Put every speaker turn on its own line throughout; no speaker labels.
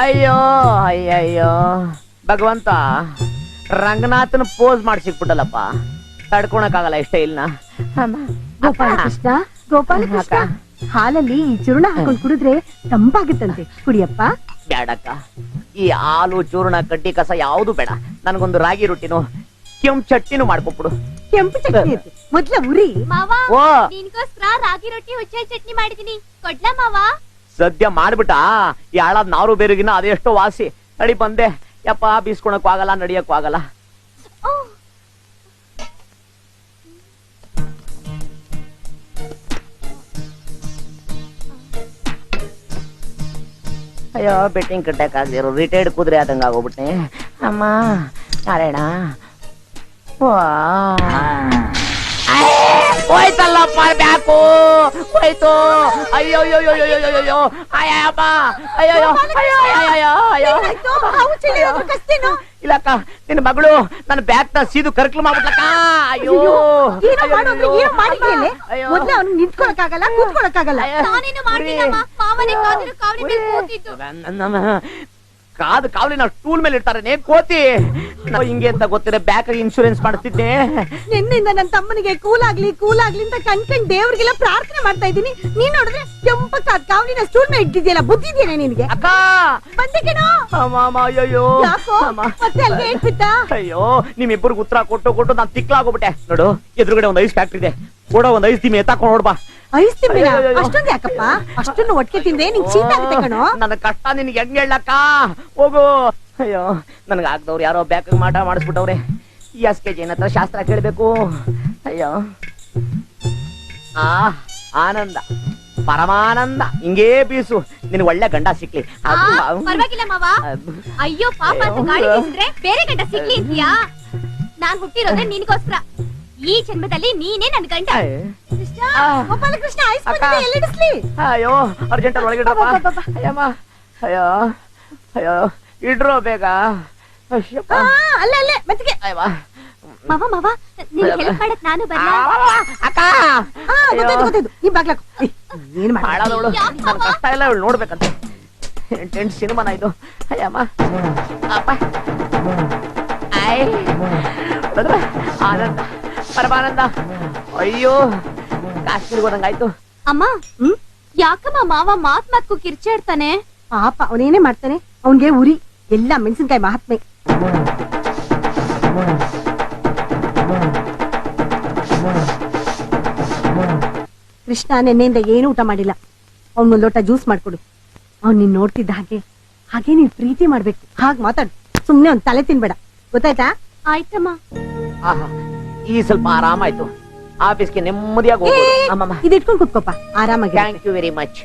ಅಯ್ಯೋ ಅಯ್ಯಯ್ಯೋ. ಭಗವಂತ ರಂಗನಾಥನ ಪೋಸ್ ಮಾಡಿ ಸಿಕ್ಬಿಟ್ಟಲ್ಲಪ್ಪ. ತಡ್ಕೊಳಕ್ಕಾಗಲ್ಲ ಇಷ್ಟ ಇಲ್ಲ
ಗೋಪಾಲಕೃಷ್ಣ ಗೋಪಾಲಕೃಷ್ಣ ಹಾಲಲ್ಲಿ ಈ ಚೂರ್ಣ ಹಾಕೊಂಡು ಕುಡಿದ್ರೆ ತಂಪಾಗುತ್ತಂತೆ. ಕುಡಿಯಪ್ಪ.
ಬೇಡಕ್ಕ ಈ ಹಾಲು ಚೂರ್ಣ ಕಡ್ಡಿ ಕಸ ಯಾವುದು ಬೇಡ. ನನಗೊಂದು ರಾಗಿ ರೊಟ್ಟಿನೂ ಕೆಂಪು ಚಟ್ನಿನೂ ಮಾಡ್ಕೊಬಿಡು
ಕೆಂಪು ಚಟ್ನಿ ಮೊದ್ಲ ಉರಿ.
ಮಾವಾ
ಓ.
ನಿನ್ಗೋಸ್ಕರ ರಾಗಿ ರೊಟ್ಟಿ ಹುಚ್ಚ ಚಟ್ನಿ ಮಾಡಿದೀನಿ. ಕೊಡ್ಲಾ ಮಾವ?
ಸದ್ಯ ಮಾಡ್ಬಿಟ್ಟ ಈ ಹಾಳಾದ್ ನಾರು ಬೇರೆಗಿನ ಅದೆಷ್ಟೋ ವಾಸಿ ನಡಿ ಬಂದೆ ಯಪ್ಪ ಬೀಸ್ಕೊಳಕ್ಕೂ ಆಗಲ್ಲ ನಡಿಯಕ್ಕೂ ಆಗಲ್ಲ ಅಯ್ಯೋ ಬೆಟ್ಟಿಂಗ್ ಕಟ್ಟಕ್ ಆಗದಿರೋ ರಿಟೈರ್ಡ್ ಕುದುರೆ ಆದಂಗ ಆಗೋಗ್ಬಿಟ್ಟೆ ಅಮ್ಮ ನಾರಾಯಣ ವಾ. ಹೋಯ್ತಲ್ಲಪ್ಪ ಬ್ಯಾಕು ಹೋಯ್ತು ಅಯ್ಯೋ ಅಯ್ಯೋ ಅಯ್ಯೋ ಅಯ್ಯೋ ಅಯ್ಯೋ ಅಯ್ಯೋ ಅಯ್ಯಪ್ಪ ಅಯ್ಯೋ ಅಯ್ಯೋ ಅಯ್ಯೋ ಅಯ್ಯೋ ಅಯ್ಯೋ ಅಯ್ಯೋ ಇಲ್ಲಕ್ಕ ನಿನ್ನ ಮಗಳು ನನ್ನ ಬ್ಯಾಗ್ನ ಸೀದು ಕರ್ಕಲು ಮಾಡ್ಬಿಟ್ಲಕ್ಕ ಅಯ್ಯೋ
ಏನೋ ಮಾಡೋದ್ರೆ ಏನೋ ಮಾಡಿದ್ಯೇನೆ
ಅಯ್ಯೋ.
ಮೊದ್ಲ ಅವ್ನು ನಿಂತ್ಕೊಳಕ್ಕಾಗಲ್ಲ ಕೂತ್ಕೊಳಕ್ಕಾಗಲ್ಲ
ಅಯ್ಯೋ.
ನಾನೇನು ಮಾಡ್ಲಿಲ್ಲಮ್ಮ ಮಾವನೇ ಕಾದಿರೋ ಕಾವಲಿ ಮೇಲೆ ಕೂತಿದ್ದು
ನನ್ನ ಕಾದು ಕಾವಲಿ ನಾವು ಟೂಲ್ ಮೇಲೆ ಇರ್ತಾರೆ ಕೋತಿ ನಾವು ಹಿಂಗೆ ಅಂತ ಗೊತ್ತಿರ ಬ್ಯಾಕ್ ಇನ್ಶೂರೆನ್ಸ್ ಮಾಡ್ತಿದ್ದೆ
ನಿನ್ನಿಂದ ನನ್ನ ತಮ್ಮನಿಗೆ ಕೂಲಾಗ್ಲಿ ಕೂಲಾಗ್ಲಿ ಅಂತ ಕಣ್ಕಂಡ್ ದೇವ್ರಿಗೆಲ್ಲ ಪ್ರಾರ್ಥನೆ ಮಾಡ್ತಾ ಇದ್ದೀನಿ. ನೀನ್ ನೋಡಿದ್ರೆ ಕೆಂಪಕ್ಕ ಕಾವಲಿನ ಸ್ಟೂಲ್ ಮೇಲೆ ಇಟ್ಟಿದ್ಯಲ್ಲ ಬುದ್ಧಿದ್ಯೇನೆ ನಿನ್ಗೆ?
ಅಕ್ಕ!
ಬಂದಿಕೇನೋ
ಅಯ್ಯೋ.
ಮತ್ತೆ ಅಲ್ಲಿಗೆ ಇಟ್ಬಿಟ್ಟ
ಅಯ್ಯೋ ನಿಮ್ಮಿಬ್ಬರಿಗೆ ಉತ್ತರ ಕೊಟ್ಟು ಕೊಟ್ಟು ನಾನು ತಿಕ್ಲಾಗೋಗ್ಬಿಟ್ಟೆ ನೋಡು ಎದುರುಗಡೆ ಒಂದು ಐಸ್ ಫ್ಯಾಕ್ಟ್ರಿ ಇದೆ. ಕೂಡ ಒಂದ್ ಐಸ್ ದಿಮ್ಮಿ ಎತ್ತಾಕೊಂಡು ನೋಡ್ಬಾ
ಐಸ್ ತಿಮ್ಮಿನ ಅಷ್ಟೊಂದ್ ಯಾಕಪ್ಪ ಅಷ್ಟೊಂದು ಒಟ್ಟಿಗೆ ತಿಂದೆ ನಿಂಗೆ ಚೀಟ್ ಆಗುತ್ತೆ ಕಣೋ
ನನ್ನ ಕಷ್ಟ ನಿನ್ಗೆ ಹೆಂಗ್ ಹೇಳಕ್ಕ ಹೋಗು ಅಯ್ಯೋ ನನಗೆ ಆಗ್ದವ್ರು ಯಾರೋ ಬ್ಯಾಕ್ ಮಾಟ ಮಾಡಿಸ್ಬಿಟ್ಟವ್ರೆ ಎಸ್ ಕೆ ಜಿ ಹತ್ರ ಶಾಸ್ತ್ರ ಕೇಳ್ಬೇಕು ಅಯ್ಯೋ ಆ ಆನಂದ ಪರಮಾನಂದ ಹಿಂಗೇ ಬೀಸು ನಿನ್ ಒಳ್ಳೆ ಗಂಡ ಸಿಕ್ಲಿ
ಆ,
ಅದು-
ಪರವಾಗಿಲ್ಲ ಮಾವ
ಅದು-
ಅಯ್ಯೋ ಪಾಪ ಅಂತ ಗಾಳಿ ಬೀಸಿದ್ರೆ ಬೇರೆ ಗಂಡ ಸಿಗ್ಲಿ ಅಂತೀಯಾ ನಾನ್ ಹುಟ್ಟಿರೋದೇ ನಿನ್ಗೋಸ್ಕರ ಈ ಜನ್ಮದಲ್ಲಿ ನೀನೇ ನನ್ ಗಂಡ.
ಗೋಪಾಲಕೃಷ್ಣ
ಅಯ್ಯೋ ಅರ್ಜೆಂಟ್ ಒಳಗಿಡ್ರಪ್ಪ ಅಯ್ಯಮ್ಮ. ಅಯ್ಯೋ. ಅಯ್ಯೋ. ಇಡ್ರೋ ಬೇಗ. ಅಲ್ಲ
ಅಲ್ಲ ಅಲ್ಲೇ ಅಲ್ಲೇ ಮೆತ್ತಿಗೆ
ಅಯ್ಯವ್ವ.
ಮಾವ ಮಾವ ನೀನ್ ಹೆಲ್ಪ್ ಮಾಡಕ್ ನಾನು
ಆ,
ಬರ್ಲಾ
ಅಕ್ಕ.
ಆ, ಗೊತ್ತಾಯ್ತು ಗೊತ್ತಾಯ್ತು. ಈ ಬಾಗ್ಲಾಕು ಏನ್ ಮಾಡ
ಹಾಳಾದವಳು
ಯಾಕ್
ನನ್ನ
ಮಾವ?
ಕಷ್ಟ ಇಲ್ಲ ಇವಳು ನೋಡ್ಬೇಕಂತ. ಎಂಟೆಂಟು ಸಿನಿಮಾನ ಇದು. ಅಯ್ಯಮ್ಮ. ಅಪ್ಪ. ಆಯ್? ಆನಂದ. ಪರಮಾನಂದ. ಅಯ್ಯೋ ಕಾಶ್ಮೀರ್ಗೆ ಹೋದಂಗಾಯ್ತು
ಅಮ್ಮ
ಹ್ಮ್?
ಯಾಕಮ್ಮ ಮಾವ ಮಾತ್ ಮಾತ್ಕು ಕಿರ್ಚಾಡ್ತಾನೆ
ಪಾಪ ಅವನೇನೆ ಮಾಡ್ತಾನೆ. ಅವನ್ಗೆ ಉರಿ ಎಲ್ಲ ಮೆಣಸಿನ್ಕಾಯಿ ಮಹಾತ್ಮೆ. ಕೃಷ್ಣ ನೆನ್ನೆಯಿಂದ ಏನು ಊಟ ಮಾಡಿಲ್ಲ. ಅವ್ನ ಲೋಟ ಜ್ಯೂಸ್ ಮಾಡ್ಕೊಡು. ಅವ್ನ್ ನೀನ್ ನೋಡ್ತಿದ್ದ ಹಾಗೆ ಹಾಗೆ ನೀನ್ ಪ್ರೀತಿ ಮಾಡ್ಬೇಕು. ಹಾಗೆ ಮಾತಾಡು. ಸುಮ್ನೆ ಒಂದ್ ತಲೆ ತಿನ್ಬೇಡ. ಗೊತ್ತಾಯ್ತಾ?
ಆಯ್ತಮ್ಮ.
ಆಹಾ. ಈ ಸ್ವಲ್ಪ ಆರಾಮಾಯ್ತು. ಆಫೀಸ್ಗೆ ನೆಮ್ಮದಿಯಾಗಿ ಅಮ್ಮಮ್ಮ.
ಇದ್ ಇಟ್ಕೊಂಡ್ ಕುತ್ಕೋಪ ಆರಾಮಾಗಿ
ಥ್ಯಾಂಕ್ ಯು ವೆರಿ ಮಚ್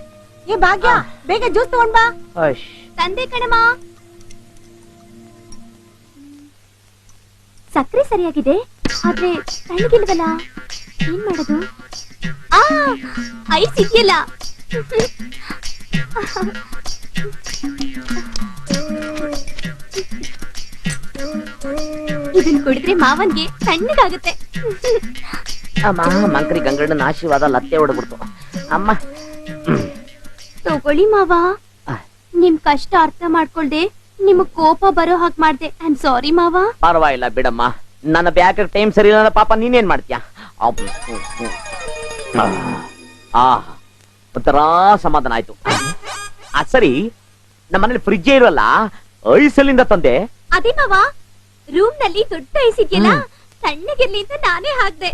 ಏ ಭಾಗ್ಯ ಬೇಗ ಜ್ಯೂಸ್ ತಗೊಂಡ್ ಬಾ.
ಅಶ್.
ತಂದೆ ಕಣಮ್ಮ. ಸಕ್ಕರೆ ಸರಿಯಾಗಿದೆ ಆದ್ರೆ ತಣ್ಣಗಿಲ್ವಲ್ಲ ಏನ್ ಮಾಡೋದು? ಆ ಐಸ್ ಇದೆಯಲ್ಲ. ಇದನ್ ಕುಡಿದ್ರೆ ಮಾವನ್ಗೆ ತಣ್ಣಗಾಗುತ್ತೆ.
ಅಮ್ಮ ಮಂಕ್ರಿ ಗಂಗಣ್ಣನ ಆಶೀರ್ವಾದ ಲತ್ತೆ ಹೊಡೆದ್ಬಿಡ್ತು. ಅಮ್ಮ.
ತಗೊಳ್ಳಿ ಮಾವ. ನಿಮ್ ಕಷ್ಟ ಅರ್ಥ ಮಾಡ್ಕೊಳ್ದೆ ನಿಮಗ್ ಕೋಪ ಬರೋ ಹಾಗೆ ಮಾಡ್ದೆ. ಐ ಆಮ್ ಸಾರಿ ಮಾವ.
ಪರವಾಗಿಲ್ಲ ಬಿಡಮ್ಮ. ನನ್ನ ಬ್ಯಾಕ್ ಟೈಮ್ ಸರಿ ಇಲ್ಲ ಪಾಪ ನೀನೇನ್ ಮಾಡ್ತೀಯ. ಆ. ಒಂಥರ ಸಮಾಧಾನ ಆಯ್ತು. ಆ ಸರಿ. ನಮ್ಮ ಮನೇಲಿ ಫ್ರಿಜ್ ಇರಲ್ಲ. ಐಸಲ್ಲಿಂದ ತಂದೆ?
ಅದೇ ಮಾವ. ರೂಮ್ನಲ್ಲಿ ದೊಡ್ಡ ಐಸಿದ್ಯಲ್ಲ ಸಣ್ಣಗಿರ್ಲಿ ಅಂತ ನಾನೇ ಹಾಕ್ದೆ.